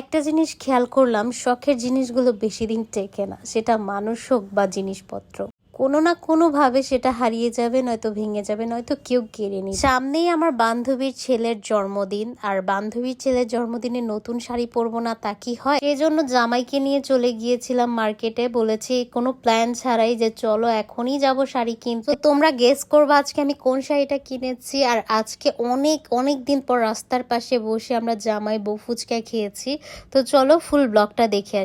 একটা জিনিস খেয়াল করলাম, শখের জিনিসগুলো বেশি দিন টেকে না, সেটা মানুষ হোক বা জিনিসপত্র। কোনো না কোনোভাবে সেটা হারিয়ে যাবে, নয়তো ভেঙে যাবে, নয়তো কেউ কেড়ে নি সামনেই আমার বান্ধবীর ছেলের জন্মদিন, আর বান্ধবীর ছেলের জন্মদিনে নতুন শাড়ি পরবো না তা কি হয়? সেই জন্য জামাইকে নিয়ে চলে গিয়েছিলাম মার্কেটে, বলেছি, কোনো প্ল্যান ছাড়াই যে চলো, এখনই যাব শাড়ি কিনতে। তোমরা গেস করব আজকে আমি কোন শাড়িটা কিনেছি, আর আজকে অনেক অনেক দিন পর রাস্তার পাশে বসে আমরা জামাই বউ ফুচকা খেয়েছি। তো চলো ফুল ব্লগটা দেখে।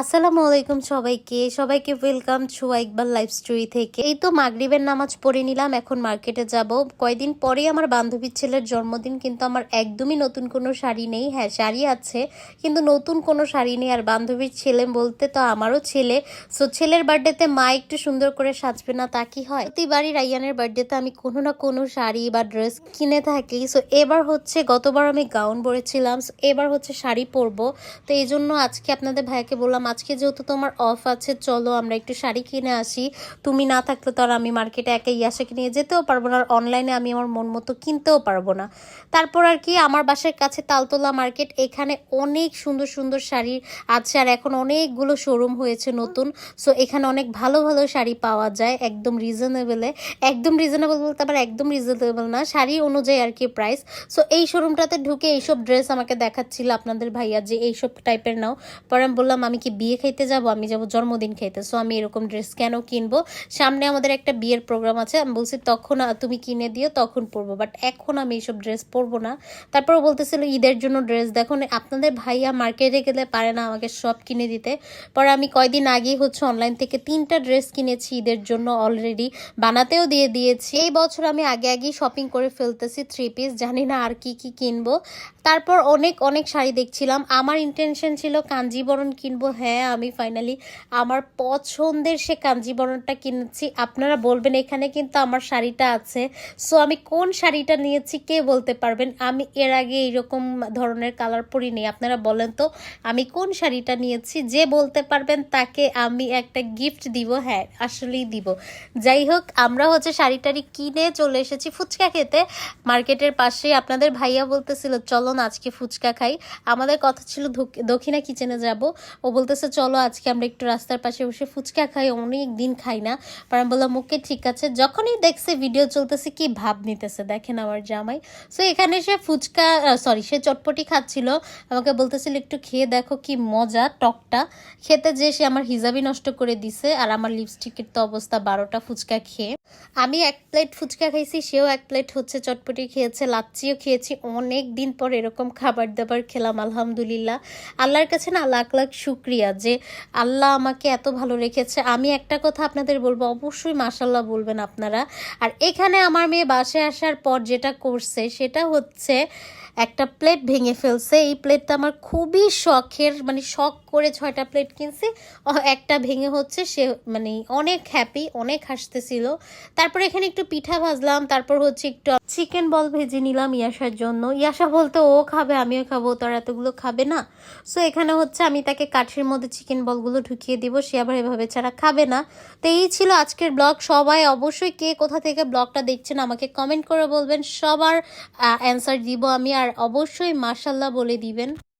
আসসালামু আলাইকুম সবাইকে। সবাইকে ওয়েলকাম ছুয়া ইকবাল লাইফ স্টোরি থেকে। এই তো মাগরিবের নামাজ পড়ে নিলাম, এখন মার্কেটে যাব। কয়দিন পরে আমার বান্ধবীর ছেলের জন্মদিন, কিন্তু আমার একদমই নতুন কোনো শাড়ি নেই। হ্যাঁ শাড়ি আছে, কিন্তু নতুন কোনো শাড়ি নেই। আর বান্ধবীর ছেলে বলতে তো আমারও ছেলে। সো ছেলের বার্থডেতে মা একটু সুন্দর করে সাজবে না, তা কি হয়? প্রতিবারই রাইয়ানের বার্থডেতে আমি কোনো না কোনো শাড়ি বা ড্রেস কিনে থাকি। সো এবার হচ্ছে গতবার আমি গাউন পরেছিলাম। এবার হচ্ছে শাড়ি পরবো। তো এই জন্য আজকে আপনাদের ভাইয়াকে বললাম আজকে যেহেতু তোমার অফ আছে, চলো আমরা একটু শাড়ি কিনে আসি। তুমি না থাকলে তো আর আমি মার্কেটে একা ইয়াসাকে নিয়ে যেতেও পারব না, আর অনলাইনে আমি আমার মন মতো কিনতেও পারব না। তারপর আর কি, আমার বাসার কাছে তালতলা মার্কেট, এখানে অনেক সুন্দর সুন্দর শাড়ি আছে, আর এখন অনেকগুলো শোরুম হয়েছে নতুন। সো এখানে অনেক ভালো ভালো শাড়ি পাওয়া যায়, একদম রিজনেবলে একদম রিজনেবল বলতে আবার একদম রিজনেবল না, শাড়ি অনুযায়ী আর কি প্রাইস সো এই শোরুমটাতে ঢুকে এইসব ড্রেস আমাকে দেখাচ্ছিল আপনাদের ভাইয়া যে এইসব টাইপের নাও। পরে আমি বললাম, আমি কি বিয়ে খাইতে যাব, আমি যাব জন্মদিন খাইতে। সো আমি এরকম ড্রেস কেন কিনবো? সামনে আমাদের একটা বিয়ের প্রোগ্রাম আছে, আমি বলছি তখন তুমি কিনে দিও, তখন পরবো। বাট এখন আমি এইসব ড্রেস পরবো না। তারপর বলতেছিল, ঈদের জন্য ড্রেস দেখুন আপনাদের ভাইয়া মার্কেটে গেলে পারে না আমাকে সব কিনে দিতে। পরে আমি কয়দিন আগেই হচ্ছে অনলাইন থেকে তিনটা ড্রেস কিনেছি ঈদের জন্য অলরেডি বানাতেও দিয়ে দিয়েছি। এই বছর আমি আগে আগেই শপিং করে ফেলতেছি থ্রি পিস জানি না আর কি কি কিনবো। তারপর অনেক অনেক শাড়ি দেখছিলাম। আমার ইন্টেনশন ছিল কাঞ্জিবরণ কিনবো হ্যাঁ আমি ফাইনালি আমার পছন্দের সে কাঞ্জিবরণটা কিনেছি। আপনারা বলবেন এখানে কিন্তু আমার শাড়িটা আছে। সো আমি কোন শাড়িটা নিয়েছি কে বলতে পারবেন? আমি এর আগে এইরকম ধরনের কালার পরিনি, আপনারা বলেন তো। আমি কোন শাড়িটা নিয়েছি যে বলতে পারবেন তাকে আমি একটা গিফট দিব হ্যাঁ আসলেই দিব। যাই হোক, আমরা হচ্ছে শাড়িটারি কিনে চলে এসেছি ফুচকা খেতে। মার্কেটের পাশে আপনাদের ভাইয়া বলতেছিল, চলো না আজকে ফুচকা খাই। আমাদের কথা ছিল দক্ষিণা কিচেনে যাব। ও বলতেছে, চলো, আজকে আমরা একটু রাস্তার পাশে বসে ফুচকা খাই, অনেক দিন খাই না। পর আমি বললাম ওকে ঠিক আছে। যখনই দেখছে ভিডিও চলতেছে, কি ভাব নিতেছে, দেখেন আমার জামাই। সো এখানে সে ফুচকা সরি সে চটপটি খাচ্ছিল। আমাকে বলতেছিল, একটু খেয়ে দেখো কি মজা, টকটা। খেতে যে সে আমার হিজাবি নষ্ট করে দিছে, আর আমার লিপস্টিকের তো অবস্থা, বারোটা ফুচকা খেয়ে। আমি এক প্লেট ফুচকা খাইছি, সেও এক প্লেট হচ্ছে চটপটি খেয়েছে, লাচ্ছিও খেয়েছি। অনেক দিন পর এরকম খাবার দাবার খেলাম, আলহামদুলিল্লাহ। আল্লাহর কাছে না লাখ লাখ শুক্রিয়া। যে, আল্লাহ আমাকে এত ভালো রেখেছে, আমি একটা কথা আপনাদের বলব, অবশ্যই মাসাল্লাহ বলবেন আপনারা। আর এখানে আমার মেয়ে বাসে আসার পর যেটা করছে, সেটা হচ্ছে একটা প্লেট ভেঙে ফেলছে। এই প্লেটটা আমার খুবই শখের মানে শখ করে ছয়টা প্লেট কিনছি। একটা ভেঙে হচ্ছে, সে মানে অনেক হ্যাপি অনেক হাসতেছিল। তারপর এখানে একটু পিঠা ভাজলাম, তারপর হচ্ছে একটু চিকেন বল ভেজে নিলাম ইয়াসার জন্য। ইয়াসা বলতে, ও খাবে, আমিও খাব, তোর এতগুলো খাবে না। সো এখানে হচ্ছে আমি তাকে কাঠের মধ্যে চিকেন বলগুলো ঢুকিয়ে দিব, সে আবার এভাবে ছাড়া খাবে না। তো এই ছিল আজকের ব্লগ সবাই অবশ্যই কে কোথা থেকে ব্লগটা দেখছেন আমাকে কমেন্ট করে বলবেন। সবার অ্যান্সার দিব আমি। আর অবশ্যই মাসাল্লাহ বলে দিবেন।